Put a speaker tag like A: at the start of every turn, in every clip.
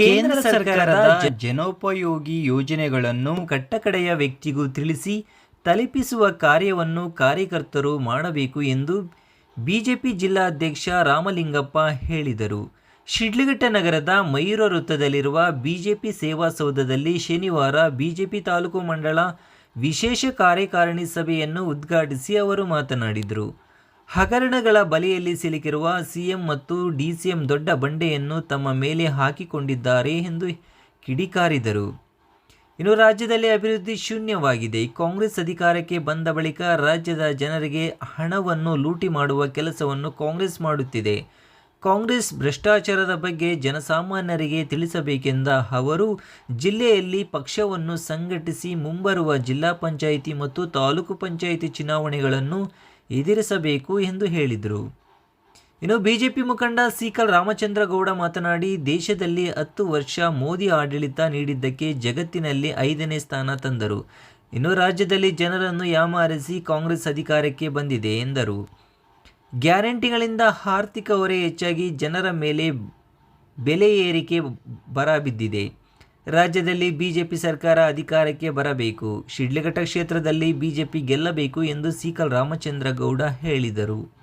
A: ಕೇಂದ್ರ ಸರ್ಕಾರದ ಜನೋಪಯೋಗಿ ಯೋಜನೆಗಳನ್ನು ಕಟ್ಟಕಡೆಯ ವ್ಯಕ್ತಿಗೂ ತಿಳಿಸಿ ತಲುಪಿಸುವ ಕಾರ್ಯವನ್ನು ಕಾರ್ಯಕರ್ತರು ಮಾಡಬೇಕು ಎಂದು ಬಿಜೆಪಿ ಜಿಲ್ಲಾಧ್ಯಕ್ಷ ರಾಮಲಿಂಗಪ್ಪ ಹೇಳಿದರು. ಶಿಡ್ಲಘಟ್ಟ ನಗರದ ಮಯೂರ ವೃತ್ತದಲ್ಲಿರುವ ಬಿಜೆಪಿ ಸೇವಾ ಸೌಧದಲ್ಲಿ ಶನಿವಾರ ಬಿಜೆಪಿ ತಾಲೂಕು ಮಂಡಳ ವಿಶೇಷ ಕಾರ್ಯಕಾರಿಣಿ ಸಭೆಯನ್ನು ಉದ್ಘಾಟಿಸಿ ಅವರು ಮಾತನಾಡಿದರು. ಹಗರಣಗಳ ಬಲೆಯಲ್ಲಿ ಸಿಲುಕಿರುವ ಸಿಎಂ ಮತ್ತು ಡಿಸಿಎಂ ದೊಡ್ಡ ಬಂಡೆಯನ್ನು ತಮ್ಮ ಮೇಲೆ ಹಾಕಿಕೊಂಡಿದ್ದಾರೆ ಎಂದು ಕಿಡಿಕಾರಿದರು. ಇನ್ನು ರಾಜ್ಯದಲ್ಲಿ ಅಭಿವೃದ್ಧಿ ಶೂನ್ಯವಾಗಿದೆ. ಕಾಂಗ್ರೆಸ್ ಅಧಿಕಾರಕ್ಕೆ ಬಂದ ಬಳಿಕ ರಾಜ್ಯದ ಜನರಿಗೆ ಹಣವನ್ನು ಲೂಟಿ ಮಾಡುವ ಕೆಲಸವನ್ನು ಕಾಂಗ್ರೆಸ್ ಮಾಡುತ್ತಿದೆ. ಕಾಂಗ್ರೆಸ್ ಭ್ರಷ್ಟಾಚಾರದ ಬಗ್ಗೆ ಜನಸಾಮಾನ್ಯರಿಗೆ ತಿಳಿಸಬೇಕೆಂದ ಅವರು ಜಿಲ್ಲೆಯಲ್ಲಿ ಪಕ್ಷವನ್ನು ಸಂಘಟಿಸಿ ಮುಂಬರುವ ಜಿಲ್ಲಾ ಪಂಚಾಯಿತಿ ಮತ್ತು ತಾಲೂಕು ಪಂಚಾಯಿತಿ ಚುನಾವಣೆಗಳನ್ನು ಎದುರಿಸಬೇಕು ಎಂದು ಹೇಳಿದರು. ಇನ್ನು ಬಿಜೆಪಿ ಮುಖಂಡ ಸೀಕಲ್ ರಾಮಚಂದ್ರ ಗೌಡ ಮಾತನಾಡಿ, ದೇಶದಲ್ಲಿ ಹತ್ತು ವರ್ಷ ಮೋದಿ ಆಡಳಿತ ನೀಡಿದ್ದಕ್ಕೆ ಜಗತ್ತಿನಲ್ಲಿ ಐದನೇ ಸ್ಥಾನ ತಂದರು. ಇನ್ನು ರಾಜ್ಯದಲ್ಲಿ ಜನರನ್ನು ಯಾಮಾರಿಸಿ ಕಾಂಗ್ರೆಸ್ ಅಧಿಕಾರಕ್ಕೆ ಬಂದಿದೆ ಎಂದರು. ಗ್ಯಾರಂಟಿಗಳಿಂದ ಆರ್ಥಿಕ ಹೊರೆ ಹೆಚ್ಚಾಗಿ ಜನರ ಮೇಲೆ ಬೆಲೆ ಏರಿಕೆ ಬರ ಬಿದ್ದಿದೆ ರಾಜ್ಯದಲ್ಲಿ ಬಿಜೆಪಿ ಸರ್ಕಾರ ಅಧಿಕಾರಕ್ಕೆ ಬರಬೇಕು. ಶಿಡ್ಲಘಟ್ಟ ಕ್ಷೇತ್ರದಲ್ಲಿ ಬಿಜೆಪಿ ಗೆಲ್ಲಬೇಕು ಎಂದು ಸೀಕಲ್ ರಾಮಚಂದ್ರ ಗೌಡ ಹೇಳಿದರು.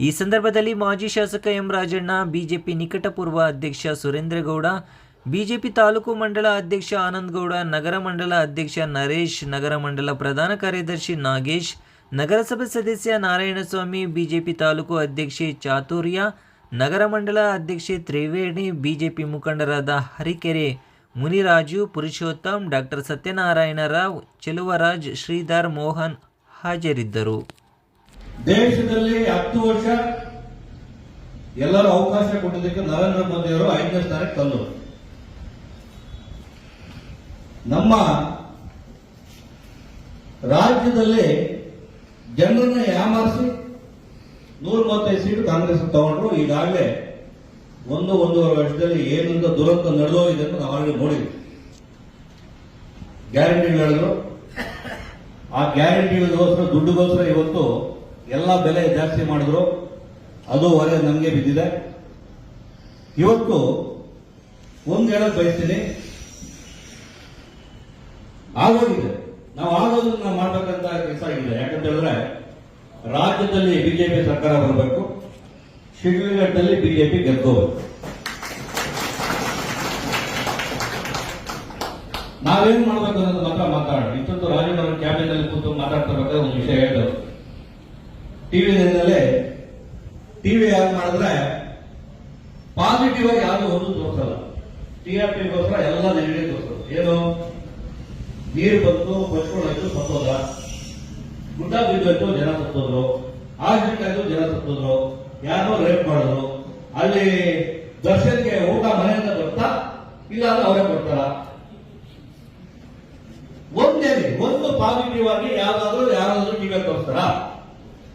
A: ಈ ಸಂದರ್ಭದಲ್ಲಿ ಮಾಜಿ ಶಾಸಕ ಎಂ ರಾಜಣ್ಣ, ಬಿಜೆಪಿ ನಿಕಟಪೂರ್ವ ಅಧ್ಯಕ್ಷ ಸುರೇಂದ್ರಗೌಡ, ಬಿಜೆಪಿ ತಾಲೂಕು ಮಂಡಲ ಅಧ್ಯಕ್ಷ ಆನಂದಗೌಡ, ನಗರ ಮಂಡಲ ಅಧ್ಯಕ್ಷ ನರೇಶ್, ನಗರ ಮಂಡಲ ಪ್ರಧಾನ ಕಾರ್ಯದರ್ಶಿ ನಾಗೇಶ್, ನಗರಸಭೆ ಸದಸ್ಯ ನಾರಾಯಣಸ್ವಾಮಿ, ಬಿಜೆಪಿ ತಾಲೂಕು ಅಧ್ಯಕ್ಷೆ ಚಾತುರ್ಯ ನಗರ ಮಂಡಲ ಅಧ್ಯಕ್ಷೆ ತ್ರಿವೇಣಿ ಬಿಜೆಪಿ ಮುಖಂಡರಾದ ಹರಿಕೆರೆ ಮುನಿರಾಜು, ಪುರುಷೋತ್ತಮ್, ಡಾಕ್ಟರ್ ಸತ್ಯನಾರಾಯಣ ರಾವ್ ಚೆಲುವರಾಜ್, ಶ್ರೀಧರ್ ಮೋಹನ್ ಹಾಜರಿದ್ದರು.
B: ದೇಶದಲ್ಲಿ ಹತ್ತು ವರ್ಷ ಎಲ್ಲರೂ ಅವಕಾಶ ಕೊಟ್ಟಿದ್ದಕ್ಕೆ ನರೇಂದ್ರ ಮೋದಿ ಅವರು ಐದನೇ ಸ್ಥಾನಕ್ಕೆ ತಂದರು. ನಮ್ಮ ರಾಜ್ಯದಲ್ಲಿ ಜನರನ್ನ ಯಾಮಾರಿಸಿ ನೂರ ಮೂವತ್ತೈದು ಸೀಟು ಕಾಂಗ್ರೆಸ್ ತಗೊಂಡ್ರು. ಈಗಾಗಲೇ ಒಂದು ಒಂದೂವರೆ ವರ್ಷದಲ್ಲಿ ಏನಂತ ದುರಂತ ನಡೆದೋಗಿದೆ ಅಂತ ನಾವು ಆಲ್ರೆಡಿ ನೋಡಿದ್ವಿ. ಗ್ಯಾರಂಟಿ ಹೇಳಿದ್ರು. ಆ ಗ್ಯಾರಂಟಿಗೋಸ್ಕರ ದುಡ್ಡುಗೋಸ್ಕರ ಇವತ್ತು ಎಲ್ಲ ಬೆಲೆ ಜಾಸ್ತಿ ಮಾಡಿದ್ರು. ಅದು ಹೊರೆ ನಮಗೆ ಬಿದ್ದಿದೆ. ಇವತ್ತು ಒಂದು ಹೇಳಕ್ ಬಯಸ್ತೀನಿ. ಆಗೋಗಿದೆ. ನಾವು ಆಗೋದನ್ನ ಮಾಡ್ಬೇಕಂತ ಕೆಲಸ ಆಗಿದೆ. ಯಾಕಂತ ಹೇಳಿದ್ರೆ ರಾಜ್ಯದಲ್ಲಿ ಬಿಜೆಪಿ ಸರ್ಕಾರ ಬರಬೇಕು ಶಿಡ್ಲಿಘಟ್ಟದಲ್ಲಿ ಬಿಜೆಪಿ ಗೆದ್ಕೋಬೇಕು ನಾವೇನು ಮಾಡಬೇಕು ಅನ್ನೋದು ಮಾತ್ರ ಮಾತಾಡೋಣ. ಇಷ್ಟೊಂದು ರಾಜೀವ್ ಕ್ಯಾಬಿನೆಟ್ ಅಲ್ಲಿ ಕೂತು ಮಾತಾಡ್ತಾ ಬೇಕಾದ್ರೆ ಒಂದು ವಿಷಯ ಹೇಳಿದ್ರು ಟಿವಿನಲ್ಲಿ ಟಿವಿ ಯಾರು ಮಾಡಿದ್ರೆ ಪಾಸಿಟಿವ್ ಆಗಿ ಯಾರು ಒಂದು ತೋರಿಸಲ್ಲ. ಆರ್ ಪಿಗೋಸ್ಕರ ಎಲ್ಲ ನೆಗೆಟಿವ್ ತೋರಿಸೋದು. ಏನು? ನೀರು ಬಂತು ಬಸ್ಗಳಾಯ್ತು ಸತ್ತೋದ ಗುಡ್ಡ ಬಿದ್ದೋಯ್ತು ಜನ ಆಕ್ಸಿಡೆಂಟ್ ಆಯ್ತು ಜನ ಸತ್ತೋದ್ರು ಯಾರೋ ರೇಪ್ ಮಾಡಿದ್ರು. ಅಲ್ಲಿ ದರ್ಶನ್ಗೆ ಊಟ ಮನೆಯಿಂದ ಬರ್ತಾ, ಇಲ್ಲ ಅಂದ್ರೆ ಅವರೇ ಕೊಡ್ತಾರ? ಒಂದೇ, ಒಂದು ಪಾಸಿಟಿವ್ ಆಗಿ ಯಾವ್ದಾದ್ರು ಯಾರಾದ್ರೂ ಟಿವಿ ತೋರಿಸ್ತಾರ?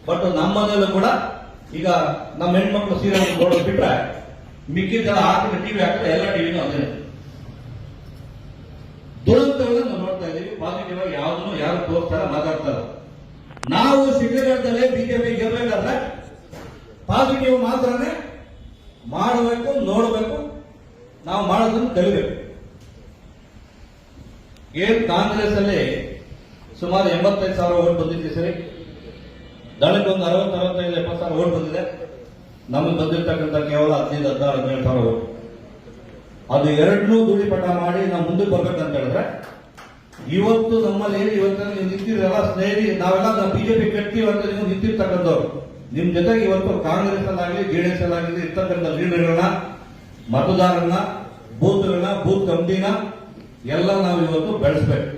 B: ಬಟ್ ನಮ್ಮನೆಯಲ್ಲೂ ಕೂಡ ಈಗ ನಮ್ಮ ಹೆಣ್ಮಕ್ಳು ಸೀರೆ ನೋಡೋದು ಬಿಟ್ರೆ ಮಿಕ್ಕಿದ್ದೆಲ್ಲ ಹಾಕಿದ್ರೆ ಟಿವಿ ಹಾಕಿದ್ರೆ ಎಲ್ಲ ಟಿವಿನೂ ಅದೇ. ದುರಂತಗಳನ್ನ ನಾವು ನೋಡ್ತಾ ಇದ್ದೀವಿ ಪಾಸಿಟಿವ್ ಆಗಿ ಯಾವ್ದನ್ನು ಯಾರು ತೋರಿಸ್ತಾರ ಮಾತಾಡ್ತಾರ ನಾವು ಶಿಡ್ಲಘಟ್ಟದಲ್ಲೇ ಬಿಜೆಪಿ ಗೆಲ್ಲಬೇಕಾದ್ರೆ ಪಾಸಿಟಿವ್ ಮಾತ್ರನೇ ಮಾಡಬೇಕು, ನೋಡಬೇಕು, ನಾವು ಮಾಡೋದನ್ನು ಕಲಿಬೇಕು. ಏನ್ ಕಾಂಗ್ರೆಸ್ ಅಲ್ಲಿ ಸುಮಾರು ಎಂಬತ್ತೈದು ಸಾವಿರ ಓಟ್ ಬಂದಿದೆ ಸರಿ? ದಳಕ್ಕೆ ಒಂದು ಅರವತ್ತು, ಅರವತ್ತೈದು, ಎಪ್ಪತ್ತು ಸಾವಿರ ಓಟ್ ಬಂದಿದೆ. ನಮಗೆ ಬಂದಿರತಕ್ಕಂಥ ಕೇವಲ ಹದಿನೈದು, ಹದಿನಾರು, ಹದಿನೇಳು ಸಾವಿರ ಓಟ್. ಅದು ಎರಡನ್ನೂ ಧೂಳಿಪಟ ಮಾಡಿ ನಾವು ಮುಂದಕ್ಕೆ ಬರ್ಬೇಕಂತ ಹೇಳಿದ್ರೆ ಇವತ್ತು ನಮ್ಮಲ್ಲಿ ಏನು ಇವತ್ತು ನೀವು ನಿಂತಿರಲ್ಲ ಸ್ನೇಹಿ, ನಾವೆಲ್ಲ ನಾವು ಬಿಜೆಪಿ ಕಟ್ತೀವಿ ಅಂತ ನೀವು ನಿಂತಿರ್ತಕ್ಕಂಥವ್ರು. ನಿಮ್ ಜೊತೆಗೆ ಇವತ್ತು ಕಾಂಗ್ರೆಸ್ ಅಲ್ಲಾಗಲಿ ಜೆಡಿಎಸ್ ಅಲ್ಲಾಗಲಿ ಇರ್ತಕ್ಕಂಥ ಲೀಡರ್ಗಳನ್ನ ಮತದಾರರನ್ನ ಬೂತ್ಗಳನ್ನ ಬೂತ್ ಕಮಿಟಿನ, ಎಲ್ಲ ನಾವು ಇವತ್ತು ಬೆಳೆಸ್ಬೇಕು.